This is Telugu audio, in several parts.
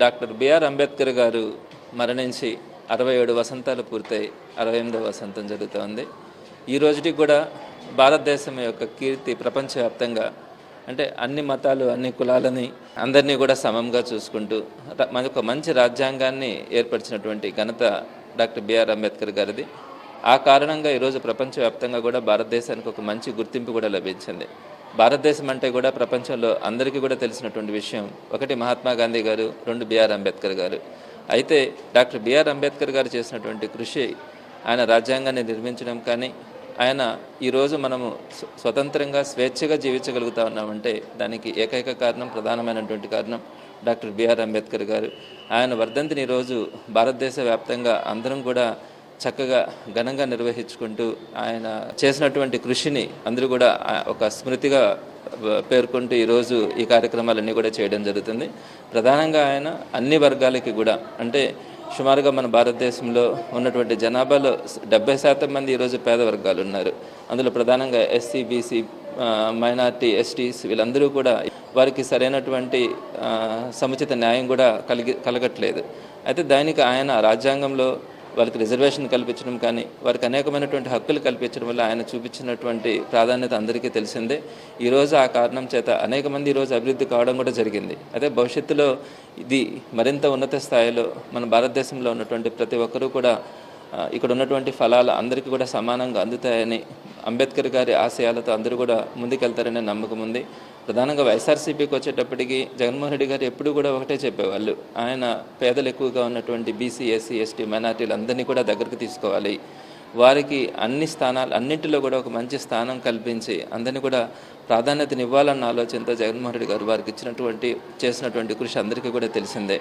డాక్టర్ బిఆర్ అంబేద్కర్ గారు మరణించి అరవై ఏడు వసంతాలు పూర్తయి అరవై ఎనిమిదవ వసంతం జరుగుతోంది. ఈ రోజుకి కూడా భారతదేశం యొక్క కీర్తి ప్రపంచవ్యాప్తంగా అంటే అన్ని మతాలు అన్ని కులాలని అందరినీ కూడా సమంగా చూసుకుంటూ మనకు మంచి రాజ్యాంగాన్ని ఏర్పరిచినటువంటి ఘనత డాక్టర్ బిఆర్ అంబేద్కర్ గారిది. ఆ కారణంగా ఈరోజు ప్రపంచవ్యాప్తంగా కూడా భారతదేశానికి ఒక మంచి గుర్తింపు కూడా లభించింది. భారతదేశం అంటే కూడా ప్రపంచంలో అందరికీ కూడా తెలిసినటువంటి విషయం ఒకటి మహాత్మా గాంధీ గారు రెండు బిఆర్ అంబేద్కర్ గారు. అయితే డాక్టర్ బిఆర్ అంబేద్కర్ గారు చేసినటువంటి కృషి ఆయన రాజ్యాంగాన్ని నిర్మించడం కానీ ఆయన ఈరోజు మనము స్వతంత్రంగా స్వేచ్ఛగా జీవించగలుగుతా ఉన్నామంటే దానికి ఏకైక కారణం ప్రధానమైనటువంటి కారణం డాక్టర్ బిఆర్ అంబేద్కర్ గారు. ఆయన వర్ధంతిని ఈరోజు భారతదేశ వ్యాప్తంగా అందరం కూడా చక్కగా ఘనంగా నిర్వహించుకుంటూ ఆయన చేసినటువంటి కృషిని అందరూ కూడా ఒక స్మృతిగా పేర్కొంటూ ఈరోజు ఈ కార్యక్రమాలన్నీ కూడా చేయడం జరుగుతుంది. ప్రధానంగా ఆయన అన్ని వర్గాలకి కూడా అంటే సుమారుగా మన భారతదేశంలో ఉన్నటువంటి జనాభాలో డెబ్బై శాతం మంది ఈరోజు పేద వర్గాలు ఉన్నారు. అందులో ప్రధానంగా ఎస్సీ బీసీ మైనార్టీ ఎస్టీస్ వీళ్ళందరూ కూడా వారికి సరైనటువంటి సముచిత న్యాయం కూడా కలిగి కలగట్లేదు. అయితే దానికి ఆయన రాజ్యాంగంలో వాళ్ళకి రిజర్వేషన్ కల్పించడం కానీ వారికి అనేకమైనటువంటి హక్కులు కల్పించడం వల్ల ఆయన చూపించినటువంటి ప్రాధాన్యత అందరికీ తెలిసిందే. ఈరోజు ఆ కారణం చేత అనేక మంది ఈరోజు అభివృద్ధి కావడం కూడా జరిగింది. అదే భవిష్యత్తులో ఇది మరింత ఉన్నత స్థాయిలో మన భారతదేశంలో ఉన్నటువంటి ప్రతి ఒక్కరూ కూడా ఇక్కడ ఉన్నటువంటి ఫలాలు అందరికీ కూడా సమానంగా అందుతాయని అంబేద్కర్ గారి ఆశయాలతో అందరూ కూడా ముందుకెళ్తారనే నమ్మకం ఉంది. ప్రధానంగా వైఎస్ఆర్సీపీకి వచ్చేటప్పటికి జగన్మోహన్ రెడ్డి గారు ఎప్పుడూ కూడా ఒకటే చెప్పేవాళ్ళు. ఆయన పేదలు ఎక్కువగా ఉన్నటువంటి బీసీ ఎస్సీ ఎస్టీ మైనార్టీలు అందరినీ కూడా దగ్గరకు తీసుకోవాలి. వారికి అన్ని స్థానాలు అన్నింటిలో కూడా ఒక మంచి స్థానం కల్పించి అందరినీ కూడా ప్రాధాన్యతనివ్వాలన్న ఆలోచనతో జగన్మోహన్ రెడ్డి గారు వారికి ఇచ్చినటువంటి చేసినటువంటి కృషి అందరికీ కూడా తెలిసిందే.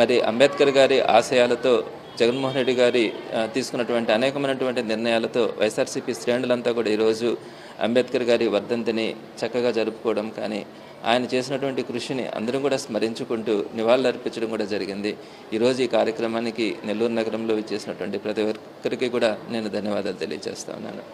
మరి అంబేద్కర్ గారి ఆశయాలతో జగన్మోహన్ రెడ్డి గారి తీసుకున్నటువంటి అనేకమైనటువంటి నిర్ణయాలతో వైఎస్ఆర్సీపీ శ్రేణులంతా కూడా ఈరోజు అంబేద్కర్ గారి వర్ధంతిని చక్కగా జరుపుకోవడం కానీ ఆయన చేసినటువంటి కృషిని అందరం కూడా స్మరించుకుంటూ నివాళులర్పించడం కూడా జరిగింది. ఈరోజు ఈ కార్యక్రమానికి నెల్లూరు నగరంలో చేసినటువంటి ప్రతి ఒక్కరికి కూడా నేను ధన్యవాదాలు తెలియజేస్తా ఉన్నాను.